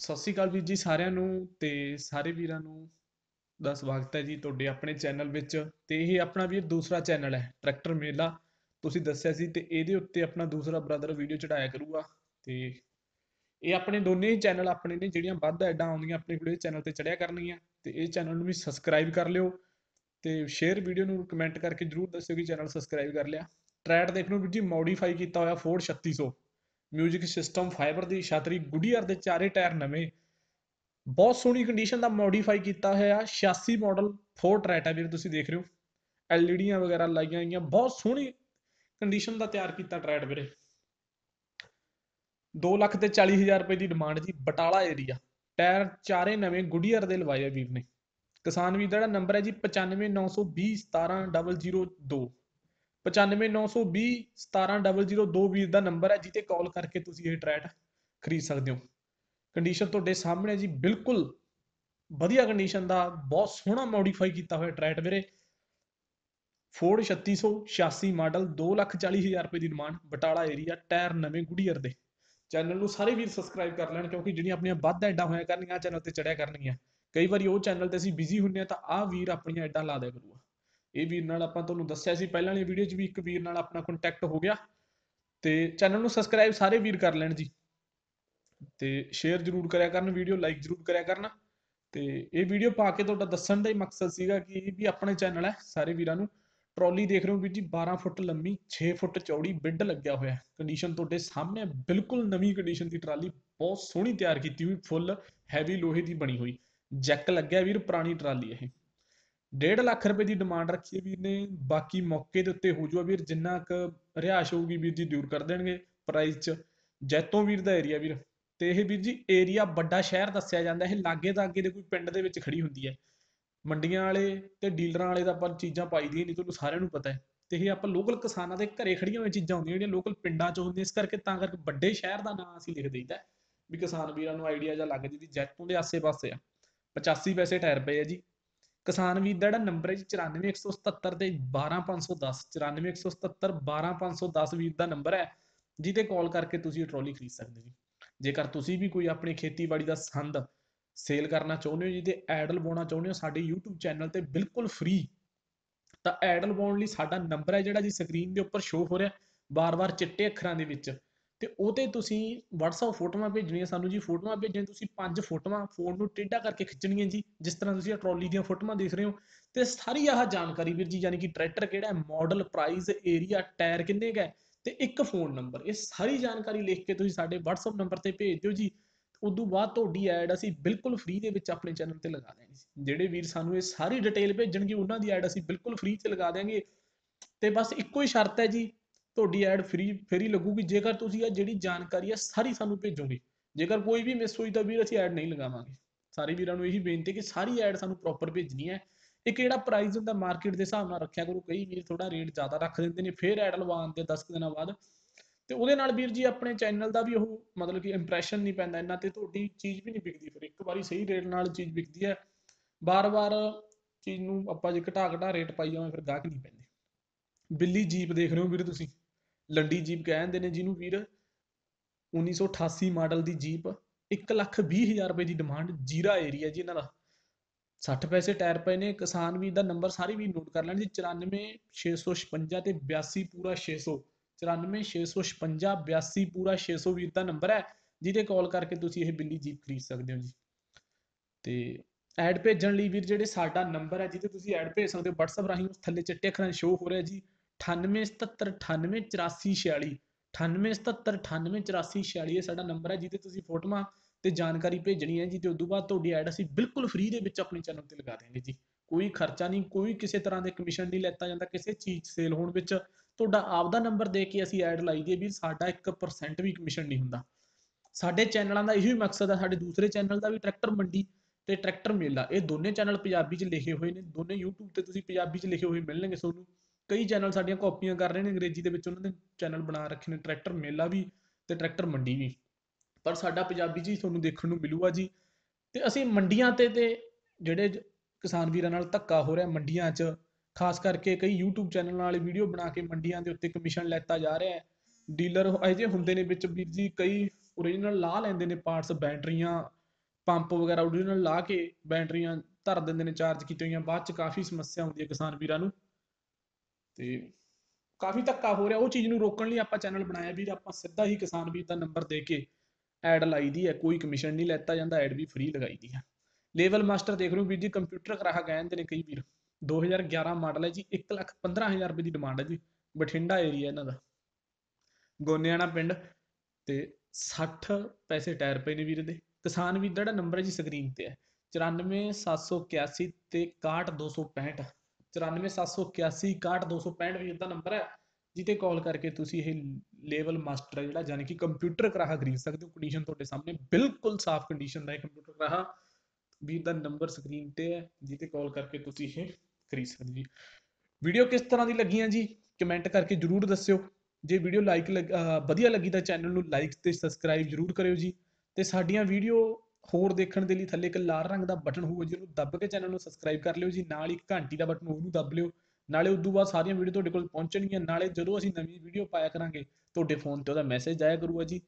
ਸਤਿ ਸ਼੍ਰੀ ਅਕਾਲ ਵੀਰ ਜੀ ਸਾਰਿਆਂ ਨੂੰ ਤੇ ਸਾਰੇ ਵੀਰਾਂ ਨੂੰ ਦਾ ਸਵਾਗਤ ਹੈ ਜੀ ਤੁਹਾਡੇ ਆਪਣੇ ਚੈਨਲ ਵਿੱਚ ਤੇ ਇਹ ਆਪਣਾ ਵੀਰ ਦੂਸਰਾ ਚੈਨਲ ਹੈ ਟਰੈਕਟਰ ਮੇਲਾ। ਤੁਸੀਂ ਦੱਸਿਆ ਸੀ ਤੇ ਇਹਦੇ ਉੱਤੇ ਆਪਣਾ ਦੂਸਰਾ ਬ੍ਰਦਰ ਵੀਡੀਓ ਚੜਾਇਆ ਕਰੂਗਾ ਤੇ ਇਹ ਆਪਣੇ ਦੋਨੇ ਹੀ ਚੈਨਲ ਆਪਣੇ ਨੇ ਜਿਹੜੀਆਂ ਵੱਧ ਐਡਾਂ ਆਉਂਦੀਆਂ ਆਪਣੇ ਵੀਡੀਓ ਚੈਨਲ ਤੇ ਚੜਿਆ ਕਰਨਗੀਆਂ ਤੇ ਇਹ ਚੈਨਲ ਨੂੰ ਵੀ ਸਬਸਕ੍ਰਾਈਬ ਕਰ ਲਿਓ ਤੇ ਸ਼ੇਅਰ ਵੀਡੀਓ ਨੂੰ ਕਮੈਂਟ ਕਰਕੇ ਜਰੂਰ ਦੱਸਿਓ ਕਿ ਚੈਨਲ ਸਬਸਕ੍ਰਾਈਬ ਕਰ ਲਿਆ। ਟਰੈਟ ਦੇਖ ਲਓ ਵੀਰ ਜੀ ਮੋਡੀਫਾਈ ਕੀਤਾ ਹੋਇਆ ਫੋਰਡ 3600 ਮਿਊਜ਼ਿਕ ਸਿਸਟਮ ਫਾਈਬਰ ਦੀ ਛਤਰੀ ਗੁਡੀਅਰ ਦੇ ਚਾਰੇ ਟਾਇਰ ਨਵੇਂ। ਬਹੁਤ ਸੋਹਣੀ ਕੰਡੀਸ਼ਨ ਦਾ ਮੋਡੀਫਾਈ ਕੀਤਾ ਹੋਇਆ 86 ਮਾਡਲ ਫੋਰਡ ਟਰੈਟ ਹੈ ਵੀਰ, ਤੁਸੀਂ ਦੇਖ ਰਹੇ ਹੋ। ਐਲਈਡੀਆਂ ਵਗੈਰਾ ਲਾਈਆਂ ਗਈਆਂ ਬਹੁਤ ਸੋਹਣੀ ਕੰਡੀਸ਼ਨ ਦਾ ਤਿਆਰ ਕੀਤਾ ਟਰੈਟ ਵੀਰੇ। 2 ਲੱਖ ਤੇ 40 ਹਜ਼ਾਰ ਰੁਪਏ ਦੀ ਡਿਮਾਂਡ ਜੀ, ਬਟਾਲਾ ਏਰੀਆ ਟਾਇਰ ਚਾਰੇ ਨਵੇਂ ਗੁਡੀਅਰ ਦੇ ਲਵਾਏ ਵੀਰ ਨੇ। ਕਿਸਾਨ ਵੀਰ ਦਾ ਜਿਹੜਾ ਨੰਬਰ ਹੈ ਜੀ 95920 17002 95920 17002 ਵੀਰ ਦਾ ਨੰਬਰ ਹੈ ਜਿੱਤੇ ਕਾਲ ਕਰਕੇ ਤੁਸੀਂ ਇਹ ਟਰੈਟ ਖਰੀਦ ਸਕਦੇ ਹੋ। ਕੰਡੀਸ਼ਨ ਤੁਹਾਡੇ ਸਾਹਮਣੇ ਜੀ, ਬਿਲਕੁਲ ਵਧੀਆ ਕੰਡੀਸ਼ਨ ਦਾ, ਬਹੁਤ ਸੋਹਣਾ ਮੋਡੀਫਾਈ ਕੀਤਾ ਹੋਇਆ ਟਰੈਟ ਵੀਰੇ। ਫੋਰਡ 3686 ਮਾਡਲ 240000 ਰੁਪਏ ਦੀ ਡਿਮਾਂਡ ਬਟਾਲਾ ਏਰੀਆ ਟਾਇਰ ਨਵੇਂ ਗੁੜੀਅਰ ਦੇ। ਚੈਨਲ ਨੂੰ ਸਾਰੇ ਵੀਰ ਸਬਸਕ੍ਰਾਈਬ ਕਰ ਲੈਣ, ਕਿਉਂਕਿ ਜਿਹੜੀਆਂ ਆਪਣੀਆਂ ਵੱਧ ਐਡਾਂ ਹੋਇਆ ਕਰਨੀਆਂ ਚੈਨਲ ਤੇ ਚੜਿਆ ਕਰਨਗੀਆਂ। ਕਈ ਵਾਰੀ ਉਹ ਚੈਨਲ ਤੇ ਅਸੀਂ ਬਿਜ਼ੀ ਹੁੰਨੇ ਆ ਤਾਂ ਆਹ ਵੀਰ ਆਪਣੀਆਂ ਐਡਾਂ ਲਾ ਦਿਆ ਕਰੂਗਾ। ਇਹ ਵੀਰ ਨਾਲ ਆਪਾਂ ਤੁਹਾਨੂੰ ਦੱਸਿਆ ਸੀ, ਪਹਿਲਾਂ ਵਾਲੀ ਵੀਡੀਓ 'ਚ ਵੀ ਇੱਕ ਵੀਰ ਨਾਲ ਆਪਣਾ ਕੰਟੈਕਟ ਹੋ ਗਿਆ। ਤੇ ਚੈਨਲ ਨੂੰ ਸਬਸਕ੍ਰਾਈਬ ਸਾਰੇ ਵੀਰ ਕਰ ਲੈਣ ਜੀ। ਤੇ ਸ਼ੇਅਰ ਜ਼ਰੂਰ ਕਰਿਆ ਕਰਨ ਵੀਡੀਓ ਲਾਈਕ ਜ਼ਰੂਰ ਕਰਿਆ ਕਰਨ। ਤੇ ਇਹ ਵੀਡੀਓ ਪਾ ਕੇ ਤੁਹਾਡਾ ਦੱਸਣ ਦਾ ਹੀ ਮਕਸਦ ਸੀਗਾ ਕਿ ਇਹ ਵੀ ਆਪਣੇ ਚੈਨਲ ਹੈ ਸਾਰੇ ਵੀਰਾਂ ਨੂੰ। ਟਰਾਲੀ ਦੇਖ ਰਹੇ ਹੋ ਵੀਰ ਜੀ 12 ਫੁੱਟ ਲੰਮੀ 6 ਫੁੱਟ ਚੌੜੀ, ਬਿੱਡ ਲੱਗਿਆ ਹੋਇਆ ਕੰਡੀਸ਼ਨ ਤੁਹਾਡੇ ਸਾਹਮਣੇ ਬਿਲਕੁਲ ਨਵੀਂ ਕੰਡੀਸ਼ਨ ਦੀ ਟਰਾਲੀ ਬਹੁਤ ਸੋਹਣੀ ਤਿਆਰ ਕੀਤੀ ਹੋਈ ਫੁੱਲ ਹੈਵੀ ਲੋਹੇ ਦੀ ਬਣੀ ਹੋਈ। ਜੈਕ ਲੱਗਿਆ ਵੀਰ, ਪੁਰਾਣੀ ਟਰਾਲੀ ਇਹ। ਡੇਢ ਲੱਖ ਰੁਪਏ ਦੀ ਡਿਮਾਂਡ ਰੱਖੀ ਹੈ ਵੀਰ ਨੇ। ਬਾਕੀ ਮੌਕੇ ਦੇ ਉੱਤੇ ਹੋ ਜਾਊਗਾ ਵੀਰ, ਜਿੰਨਾ ਕੁ ਰਿਹਾਇਸ਼ ਹੋਊਗੀ ਵੀਰ ਜੀ ਦੂਰ ਕਰ ਦੇਣਗੇ ਪ੍ਰਾਈਸ 'ਚ। ਜੈਤੋਂ ਵੀਰ ਦਾ ਏਰੀਆ ਵੀਰ। ਤੇ ਇਹ ਵੀਰ ਜੀ ਏਰੀਆ ਵੱਡਾ ਸ਼ਹਿਰ ਦੱਸਿਆ ਜਾਂਦਾ, ਇਹ ਲਾਗੇ ਤਾਂ ਅੱਗੇ ਦੇ ਕੋਈ ਪਿੰਡ ਦੇ ਵਿੱਚ ਖੜੀ ਹੁੰਦੀ ਹੈ। ਮੰਡੀਆਂ ਵਾਲੇ ਤੇ ਡੀਲਰਾਂ ਵਾਲੇ ਤਾਂ ਆਪਾਂ ਚੀਜ਼ਾਂ ਪਾਈ ਦੀਆਂ ਨਹੀਂ, ਤੁਹਾਨੂੰ ਸਾਰਿਆਂ ਨੂੰ ਪਤਾ ਹੈ। ਤੇ ਇਹ ਆਪਾਂ ਲੋਕਲ ਕਿਸਾਨਾਂ ਦੇ ਘਰੇ ਖੜੀਆਂ ਹੋਈਆਂ ਚੀਜ਼ਾਂ ਹੁੰਦੀਆਂ, ਜਿਹੜੀਆਂ ਲੋਕਲ ਪਿੰਡਾਂ 'ਚ ਹੁੰਦੀਆਂ। ਇਸ ਕਰਕੇ ਤਾਂ ਕਰਕੇ ਵੱਡੇ ਸ਼ਹਿਰ ਦਾ ਨਾਂ ਅਸੀਂ ਲਿਖ ਦਈਦਾ ਵੀ ਕਿਸਾਨ ਵੀਰਾਂ ਨੂੰ ਆਈਡੀਆ ਜਾਂ ਲੱਗ ਜੀ ਜੈਤੋਂ ਦੇ ਆਸੇ-ਪਾਸੇ ਆ। 85 ਪੈਸੇ ਟਾਇਰ ਪਏ ਆ ਜੀ। ਕਿਸਾਨ ਵੀਰ ਦਾ ਜਿਹੜਾ ਨੰਬਰ ਹੈ 94177 ਤੇ 12510 94177 12510 ਵੀਰ ਦਾ ਨੰਬਰ ਹੈ ਜਿਹਤੇ ਕਾਲ ਕਰਕੇ ਤੁਸੀਂ ਟਰਾਲੀ ਖਰੀਦ ਸਕਦੇ ਜੀ। ਜੇਕਰ ਤੁਸੀਂ ਵੀ ਕੋਈ ਆਪਣੀ ਖੇਤੀਬਾੜੀ ਦਾ ਸੰਦ ਸੇਲ ਕਰਨਾ ਚਾਹੁੰਦੇ ਹੋ, ਜਿਹਦੇ ਤੇ ਐਡ ਲਵਾਉਣਾ ਚਾਹੁੰਦੇ ਹੋ, ਸਾਡੇ YouTube ਚੈਨਲ ਤੇ ਬਿਲਕੁਲ ਫ੍ਰੀ ਤਾਂ ਐਡ ਲਵਾਉਣ ਲਈ ਸਾਡਾ ਨੰਬਰ ਹੈ ਜਿਹੜਾ ਜੀ ਸਕਰੀਨ ਦੇ ਉੱਪਰ ਸ਼ੋ ਹੋ ਰਿਹਾ, ਬਾਰ-ਬਾਰ ਚਿੱਟੇ ਅੱਖਰਾਂ ਦੇ ਵਿੱਚ। ਤੇ ਉਹਤੇ ਤੁਸੀਂ WhatsApp ਫੋਟੋਆਂ ਭੇਜਣੀਆਂ ਸਾਨੂੰ ਜੀ, ਫੋਟੋਆਂ ਭੇਜਣ ਤੁਸੀਂ ਪੰਜ ਫੋਟੋਆਂ ਫੋਨ ਨੂੰ ਟੇਢਾ ਕਰਕੇ ਖਿੱਚਣੀਆਂ ਜੀ, ਜਿਸ ਤਰ੍ਹਾਂ ਤੁਸੀਂ ਇਹ ਟਰਾਲੀ ਦੀਆਂ ਫੋਟੋਆਂ ਦੇਖ ਰਹੇ ਹੋ। ਤੇ ਸਾਰੀ ਆਹ ਜਾਣਕਾਰੀ ਵੀਰ ਜੀ, ਯਾਨੀ ਕਿ ਟਰੈਕਟਰ ਕਿਹੜਾ ਹੈ ਮਾਡਲ ਪ੍ਰਾਈਸ ਏਰੀਆ ਟਾਇਰ ਕਿੰਨੇ ਕਾ ਤੇ ਇੱਕ ਫੋਨ ਨੰਬਰ ਇਹ ਸਾਰੀ ਜਾਣਕਾਰੀ ਲਿਖ ਕੇ ਤੁਸੀਂ ਸਾਡੇ WhatsApp ਨੰਬਰ ਤੇ ਭੇਜ ਦਿਓ ਜੀ। ਉਦੋਂ ਬਾਅਦ ਤੁਹਾਡੀ ਐਡ ਅਸੀਂ ਬਿਲਕੁਲ ਫ੍ਰੀ ਦੇ ਵਿੱਚ ਆਪਣੇ ਚੈਨਲ ਤੇ ਲਗਾ ਦੇਵਾਂਗੇ ਜਿਹੜੇ ਵੀਰ ਸਾਨੂੰ ਇਹ ਸਾਰੀ ਡਿਟੇਲ ਭੇਜਣਗੇ, ਉਹਨਾਂ ਦੀ ਐਡ ਅਸੀਂ ਬਿਲਕੁਲ ਫ੍ਰੀ ਤੇ ਲਗਾ ਦੇਵਾਂਗੇ ਤੇ ਬਸ ਇੱਕੋ ਹੀ ਸ਼ਰਤ ਹੈ ਜੀ ਤੁਹਾਡੀ ਐਡ ਫ੍ਰੀ ਫ੍ਰੀ ਲੱਗੂਗੀ। ਜੇਕਰ ਤੁਸੀਂ ਇਹ ਜਿਹੜੀ ਜਾਣਕਾਰੀ ਹੈ, ਸਾਰੀ ਸਾਨੂੰ ਭੇਜੋਗੇ। ਜੇਕਰ ਕੋਈ ਵੀ ਮਿਸ ਹੋਈ ਤਾਂ ਵੀਰ, ਅਸੀਂ ਐਡ ਨਹੀਂ ਲਗਾਵਾਂਗੇ। ਸਾਰੇ ਵੀਰਾਂ ਨੂੰ ਇਹੀ ਬੇਨਤੀ ਕਿ ਸਾਰੀ ਐਡ ਸਾਨੂੰ ਪ੍ਰੋਪਰ ਭੇਜਣੀ ਹੈ। ਇੱਕ ਜਿਹੜਾ ਪ੍ਰਾਈਸ ਹੁੰਦਾ ਮਾਰਕੀਟ ਦੇ ਹਿਸਾਬ ਨਾਲ ਰੱਖਿਆ ਕਰੋ। ਕਈ ਵੀਰ ਥੋੜਾ ਰੇਟ ਜ਼ਿਆਦਾ ਰੱਖ ਦਿੰਦੇ ਨੇ, ਫਿਰ ਐਡ ਲਵਾਉਣ ਤੇ 10 ਦਿਨਾਂ ਬਾਅਦ। ਤੇ ਉਹਦੇ ਨਾਲ ਵੀਰ ਜੀ, ਆਪਣੇ ਚੈਨਲ ਦਾ ਵੀ ਉਹ ਮਤਲਬ ਕਿ ਇੰਪ੍ਰੈਸ਼ਨ ਨਹੀਂ ਪੈਂਦਾ। ਇਹਨਾਂ ਤੇ ਤੁਹਾਡੀ ਚੀਜ਼ ਵੀ ਨਹੀਂ ਵਿਕਦੀ ਫਿਰ। ਇੱਕ ਵਾਰੀ ਸਹੀ ਰੇਟ ਨਾਲ ਚੀਜ਼ ਵਿਕਦੀ ਹੈ। ਬਾਰ-ਬਾਰ ਚੀਜ਼ ਨੂੰ ਆਪਾਂ ਜੇ ਘਟਾ ਘਟਾ ਰੇਟ ਪਾਈ ਜਾਵਾਂ, ਫਿਰ ਗਾਹਕ ਨਹੀਂ ਪੈਂਦੇ। ਬਿੱਲੀ ਜੀਪ ਦੇਖ ਰਹੇ ਹੋ ਵੀਰ ਤੁਸੀਂ? ਲੰਡੀ ਜੀਪ ਕਹਿ ਦਿੰਦੇ ਨੇ ਜਿਹਨੂੰ ਵੀਰ 1988 ਮਾਡਲ ਦੀ ਜੀਪ 1 ਲੱਖ 20 ਹਜ਼ਾਰ ਰੁਪਏ ਦੀ ਡਿਮਾਂਡ ਜੀਰਾ ਏਰੀਆ ਜੀ ਇਹਨਾਂ ਦਾ। 60 ਪੈਸੇ ਟਾਇਰ ਪਏ ਨੇ, ਕਿਸਾਨ ਵੀਰ ਦਾ ਨੰਬਰ ਸਾਰੇ ਵੀ ਨੋਟ ਕਰ ਲੈਣ ਜੀ 94656 ਤੇ 82 ਪੂਰਾ 600 94656 82 ਪੂਰਾ 600 ਵੀਰ ਦਾ ਨੰਬਰ ਹੈ, ਜਿਹਦੇ ਕਾਲ ਕਰਕੇ ਤੁਸੀਂ ਇਹ ਬਿੱਲੀ ਜੀਪ ਖਰੀਦ ਸਕਦੇ ਹੋ ਜੀ। ਤੇ ਐਡ ਭੇਜਣ ਲਈ ਵੀਰ ਜਿਹੜੇ ਸਾਡਾ ਨੰਬਰ ਹੈ, ਜਿਹਦੇ ਤੁਸੀਂ ਐਡ ਭੇਜ ਸਕਦੇ ਹੋ, WhatsApp ਰਾਹੀਂ ਉਸ ਥੱਲੇ ਚਿੱਟੇ ਅੱਖਰਾਂ ਸ਼ੋ ਹੋ ਰਿਹਾ ਜੀ। 9877988446 9877988446 ਇਹ ਸਾਡਾ ਨੰਬਰ ਹੈ ਜਿਹਦੇ ਤੁਸੀਂ ਫੋਟੋਆਂ ਤੇ ਜਾਣਕਾਰੀ ਭੇਜਣੀ ਹੈ ਜੀ ਤੇ ਉਦੋਂ ਬਾਅਦ ਤੁਹਾਡੀ ਐਡ ਅਸੀਂ ਬਿਲਕੁਲ ਫ੍ਰੀ ਦੇ ਵਿੱਚ ਆਪਣੇ ਚੈਨਲ ਤੇ ਲਗਾ ਦੇਵਾਂਗੇ ਜੀ। ਕੋਈ ਖਰਚਾ ਨਹੀਂ, ਕੋਈ ਕਿਸੇ ਤਰ੍ਹਾਂ ਦੇ ਕਮਿਸ਼ਨ ਨਹੀਂ ਲੈਤਾ ਜਾਂਦਾ, ਕਿਸੇ ਚੀਜ਼ ਸੇਲ ਹੋਣ ਵਿੱਚ। ਤੁਹਾਡਾ ਆਪਦਾ ਨੰਬਰ ਦੇ ਕੇ ਅਸੀਂ ਐਡ ਲਾਈ ਦੀ ਵੀ ਸਾਡਾ 1% ਵੀ ਕਮਿਸ਼ਨ ਨਹੀਂ ਹੁੰਦਾ। ਸਾਡੇ ਚੈਨਲਾਂ ਦਾ ਇਹੀ ਮਕਸਦ ਹੈ, ਸਾਡੇ ਦੂਸਰੇ ਚੈਨਲ ਦਾ ਵੀ ਟਰੈਕਟਰ ਮੰਡੀ ਤੇ ਟਰੈਕਟਰ ਮੇਲਾ। ਇਹ ਦੋਨੇ ਚੈਨਲ ਪੰਜਾਬੀ 'ਚ ਲਿਖੇ ਹੋਏ ਨੇ, ਦੋਨੇ YouTube ਤੇ ਤੁਸੀਂ ਪੰਜਾਬੀ 'ਚ ਲਿਖੇ ਹੋਏ ਮਿਲਣਗੇ ਤੁਹਾਨੂੰ। ਕਈ ਚੈਨਲ ਸਾਡੀਆਂ ਕਾਪੀਆਂ ਕਰ ਰਹੇ ਨੇ, ਅੰਗਰੇਜ਼ੀ ਦੇ ਵਿੱਚ ਉਹਨਾਂ ਦੇ ਚੈਨਲ ਬਣਾ ਰੱਖੇ ਨੇ ਟਰੈਕਟਰ ਮੇਲਾ ਵੀ ਤੇ ਟਰੈਕਟਰ ਮੰਡੀ ਵੀ। ਪਰ ਸਾਡਾ ਪੰਜਾਬੀ ਜੀ ਤੁਹਾਨੂੰ ਦੇਖਣ ਨੂੰ ਮਿਲੂਗਾ ਜੀ। ਤੇ ਅਸੀਂ ਮੰਡੀਆਂ ਤੇ ਤੇ ਜਿਹੜੇ ਕਿਸਾਨ ਵੀਰਾਂ ਨਾਲ ਧੱਕਾ ਹੋ ਰਿਹਾ ਮੰਡੀਆਂ 'ਚ, ਖਾਸ ਕਰਕੇ ਕਈ YouTube ਚੈਨਲ ਨਾਲ ਵੀਡੀਓ ਬਣਾ ਕੇ ਮੰਡੀਆਂ ਦੇ ਉੱਤੇ ਕਮਿਸ਼ਨ ਲੈਤਾ ਜਾ ਰਿਹਾ ਹੈ। ਡੀਲਰ ਇਹੋ ਜਿਹੇ ਹੁੰਦੇ ਨੇ ਵਿੱਚ ਵੀਰ ਜੀ, ਕਈ ਓਰੀਜਨਲ ਲਾ ਲੈਂਦੇ ਨੇ ਪਾਰਟਸ ਬੈਟਰੀਆਂ, ਪੰਪ ਵਗੈਰਾ origignal ਲਾ ਕੇ ਬੈਟਰੀਆਂ ਧਰ ਦਿੰਦੇ ਨੇ ਚਾਰਜ ਕੀਤੀਆਂ ਹੋਈਆਂ। ਬਾਅਦ ਚ ਕਾਫੀ ਸਮੱਸਿਆ ਹੁੰਦੀ ਹੈ ਕਿਸਾਨ ਵੀਰਾਂ ਨੂੰ। ਤੇ ਕਾਫੀ ਧੱਕਾ ਹੋ ਰਿਹਾ। ਉਹ ਚੀਜ਼ ਨੂੰ ਰੋਕਣ ਲਈ ਆਪਾਂ ਚੈਨਲ ਬਣਾਇਆ ਵੀਰ। ਆਪਾਂ ਸਿੱਧਾ ਹੀ ਕਿਸਾਨ ਵੀਰ ਦਾ ਨੰਬਰ ਦੇ ਕੇ ਐਡ ਲਾਈ ਦੀ ਹੈ। ਕੋਈ ਕਮਿਸ਼ਨ ਨਹੀਂ ਲੈਤਾ ਜਾਂਦਾ। ਐਡ ਵੀ ਫ੍ਰੀ ਲਗਾਈ ਦੀ ਹੈ। ਲੈਵਲ ਮਾਸਟਰ ਦੇਖ ਲਓ ਵੀਰ ਜੀ। ਕੰਪਿਊਟਰ ਕਰਾਹਾ ਕਹਿੰਦੇ ਨੇ ਕਈ ਵੀਰ। 2011 ਮਾਡਲ ਹੈ ਜੀ। 115000 ਰੁਪਏ ਦੀ ਡਿਮਾਂਡ ਹੈ ਜੀ। ਬਠਿੰਡਾ ਏਰੀਆ ਇਹਨਾਂ ਦਾ। ਗੋਨਿਆਣਾ ਪਿੰਡ ਤੇ 60 ਪੈਸੇ ਟਾਇਰ ਪਏ ਨੇ ਵੀਰ ਦੇ ਕਿਸਾਨ ਵੀਰ ਦਾ ਜਿਹੜਾ ਨੰਬਰ ਹੈ ਜੀ ਸਕਰੀਨ ਤੇ ਹੈ। 94781 ਤੇ 61265 94781 61265 ਵੀਰ ਦਾ ਨੰਬਰ ਹੈ ਜਿੱਤੇ ਕਾਲ ਕਰਕੇ ਤੁਸੀਂ ਇਹ ਲੈਵਲ ਮਾਸਟਰ ਜਿਹੜਾ ਯਾਨੀ ਕਿ ਕੰਪਿਊਟਰ ਕਰਾਹਾ ਖਰੀਦ ਸਕਦੇ ਹੋ। ਕੰਡੀਸ਼ਨ ਤੁਹਾਡੇ ਸਾਹਮਣੇ ਬਿਲਕੁਲ ਸਾਫ਼ ਕੰਡੀਸ਼ਨ ਦਾ ਇਹ ਕੰਪਿਊਟਰ ਕਰਾਹਾ ਵੀਰ ਦਾ ਨੰਬਰ ਸਕਰੀਨ ਤੇ ਹੈ ਜਿੱਤੇ ਕਾਲ ਕਰਕੇ ਤੁਸੀਂ ਇਹ ਖਰੀਦ ਸਕਦੇ ਜੀ ਵੀਡੀਓ ਕਿਸ ਤਰ੍ਹਾਂ ਦੀ ਲੱਗੀਆਂ ਜੀ? ਕਮੈਂਟ ਕਰਕੇ ਜਰੂਰ ਦੱਸਿਓ। ਜੇ ਵੀਡੀਓ ਲਾਈਕ ਵਧੀਆ ਲੱਗੀ ਤਾਂ ਚੈਨਲ ਨੂੰ ਲਾਈਕ ਤੇ ਸਬਸਕ੍ਰਾਈਬ ਜਰੂਰ ਕਰਿਓ ਜੀ। ਤੇ ਸਾਡੀਆਂ ਵੀਡੀਓ ਹੋਰ ਦੇਖਣ ਦੇ ਲਈ ਥੱਲੇ ਇੱਕ ਲਾਲ ਰੰਗ ਦਾ ਬਟਨ ਹੋਊਗਾ ਜਿਹਨੂੰ ਦੱਬ ਕੇ ਚੈਨਲ ਨੂੰ ਸਬਸਕ੍ਰਾਈਬ ਕਰ ਲਿਓ ਜੀ, ਨਾਲ ਇੱਕ ਘੰਟੀ ਦਾ ਬਟਨ ਉਹਨੂੰ ਦੱਬ ਲਿਓ। ਨਾਲੇ ਉਦੋਂ ਬਾਅਦ ਸਾਰੀਆਂ ਵੀਡੀਓ ਤੁਹਾਡੇ ਕੋਲ ਪਹੁੰਚਣਗੀਆਂ। ਨਾਲੇ ਜਦੋਂ ਅਸੀਂ ਨਵੀਂ ਵੀਡੀਓ ਪਾਇਆ ਕਰਾਂਗੇ, ਤੁਹਾਡੇ ਫੋਨ ਤੇ ਉਹਦਾ ਮੈਸੇਜ ਆਇਆ ਕਰੂਗਾ ਜੀ।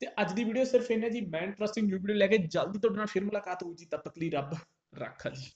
ਤੇ ਅੱਜ ਦੀ ਵੀਡੀਓ ਸਿਰਫ ਇੰਨਾ ਜੀ, ਮੈਂ ਇੰਟਰਸਟਿੰਗ ਵੀਡੀਓ ਲੈ ਕੇ ਜਲਦੀ ਤੁਹਾਡੇ ਨਾਲ ਫਿਰ ਮੁਲਾਕਾਤ ਹੋਊ ਜੀ। ਤਦ ਤੱਕ ਲਈ ਰੱਬ, ਰੱਖਾ ਜੀ।